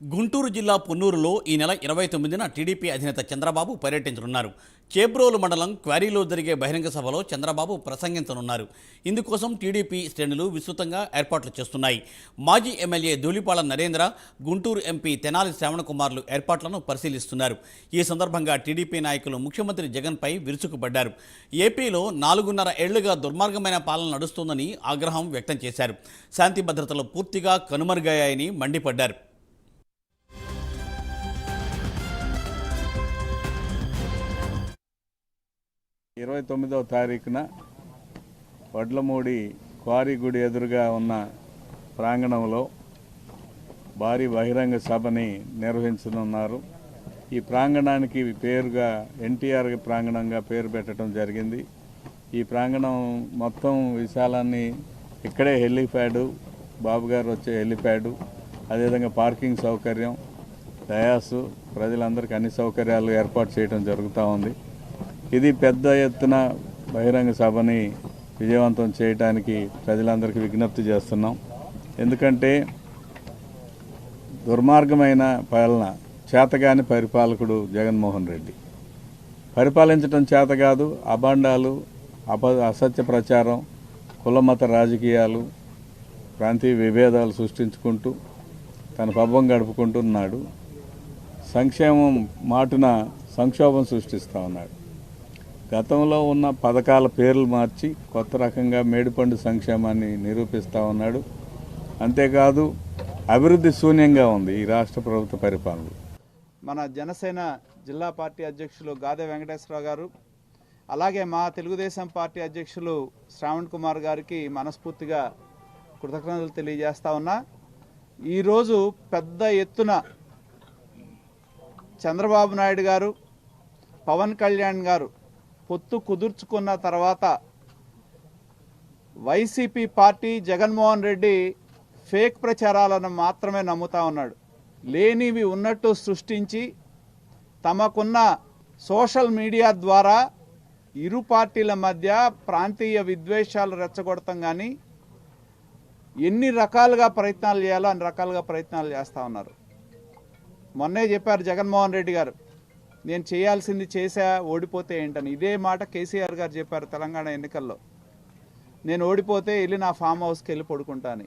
గుంటూరు జిల్లా పొన్నూరులో ఈ నెల ఇరవై తొమ్మిదిన టీడీపీ అధినేత చంద్రబాబు పర్యటించనున్నారు. చేబ్రోలు మండలం క్వారీలో జరిగే బహిరంగ సభలో చంద్రబాబు ప్రసంగించనున్నారు. ఇందుకోసం టీడీపీ శ్రేణులు విస్తృతంగా ఏర్పాట్లు చేస్తున్నాయి. మాజీ ఎమ్మెల్యే ధూళిపాళ నరేంద్ర గుంటూరు ఎంపీ తెనాలి శ్రావణకుమార్లు ఏర్పాట్లను పరిశీలిస్తున్నారు. ఈ సందర్భంగా టీడీపీ నాయకులు ముఖ్యమంత్రి జగన్పై విరుచుకుపడ్డారు. ఏపీలో నాలుగున్నర ఏళ్ళుగా దుర్మార్గమైన పాలన నడుస్తోందని ఆగ్రహం వ్యక్తం చేశారు. శాంతి భద్రతలు పూర్తిగా కనుమరుగయ్యాయని మండిపడ్డారు. ఇరవై తొమ్మిదవ తారీఖున వడ్లమూడి క్వారీ గుడి ఎదురుగా ఉన్న ప్రాంగణంలో భారీ బహిరంగ సభని నిర్వహించనున్నారు. ఈ ప్రాంగణానికి పేరుగా ఎన్టీఆర్ ప్రాంగణంగా పేరు పెట్టడం జరిగింది. ఈ ప్రాంగణం మొత్తం విశాలాన్ని ఇక్కడే హెలిప్యాడు బాబు గారు వచ్చే హెలిప్యాడు అదేవిధంగా పార్కింగ్ సౌకర్యం డయాసు ప్రజలందరికీ అన్ని సౌకర్యాలు ఏర్పాటు చేయడం జరుగుతూ ఉంది. ఇది పెద్ద ఎత్తున బహిరంగ సభని విజయవంతం చేయడానికి ప్రజలందరికీ విజ్ఞప్తి చేస్తున్నాం. ఎందుకంటే దుర్మార్గమైన పాలన చేతగాని పరిపాలకుడు జగన్మోహన్ రెడ్డి. పరిపాలించడం చేత కాదు అభాండాలు అప అసత్య ప్రచారం కులమత రాజకీయాలు ప్రాంతీయ విభేదాలు సృష్టించుకుంటూ తన పబ్బం గడుపుకుంటున్నాడు సంక్షేమం మాటున సంక్షోభం సృష్టిస్తూ ఉన్నాడు. గతంలో ఉన్న పథకాల పేర్లు మార్చి కొత్త రకంగా మేడిపండు సంక్షేమాన్ని నిరూపిస్తూ ఉన్నాడు. అంతేకాదు అభివృద్ధి శూన్యంగా ఉంది ఈ రాష్ట్ర ప్రభుత్వ పరిపాలన మన జనసేన జిల్లా పార్టీ అధ్యక్షులు గాదే వెంకటేశ్వరరావు గారు అలాగే మా తెలుగుదేశం పార్టీ అధ్యక్షులు శ్రావణ్ కుమార్ గారికి మనస్ఫూర్తిగా కృతజ్ఞతలు తెలియజేస్తా ఉన్నా. ఈరోజు పెద్ద ఎత్తున చంద్రబాబు నాయుడు గారు పవన్ కళ్యాణ్ గారు పొత్తు కుదుర్చుకున్న తర్వాత YCP party Jaganmohan Reddy fake ప్రచారాలను మాత్రమే నమ్ముతా ఉన్నాడు. లేనివి ఉన్నట్టు సృష్టించి తమకున్న సోషల్ మీడియా ద్వారా ఇరు పార్టీల మధ్య ప్రాంతీయ విద్వేషాలు రెచ్చగొడతాం కానీ ఎన్ని రకాలుగా ప్రయత్నాలు చేయాలో అన్ని రకాలుగా ప్రయత్నాలు చేస్తూ ఉన్నారు. మొన్నే చెప్పారు జగన్మోహన్ రెడ్డి గారు నేను చేయాల్సింది చేసా ఓడిపోతే ఏంటని. ఇదే మాట కేసీఆర్ గారు చెప్పారు తెలంగాణ ఎన్నికల్లో. నేను ఓడిపోతే వెళ్ళి నా ఫామ్ హౌస్కి వెళ్ళి పడుకుంటాను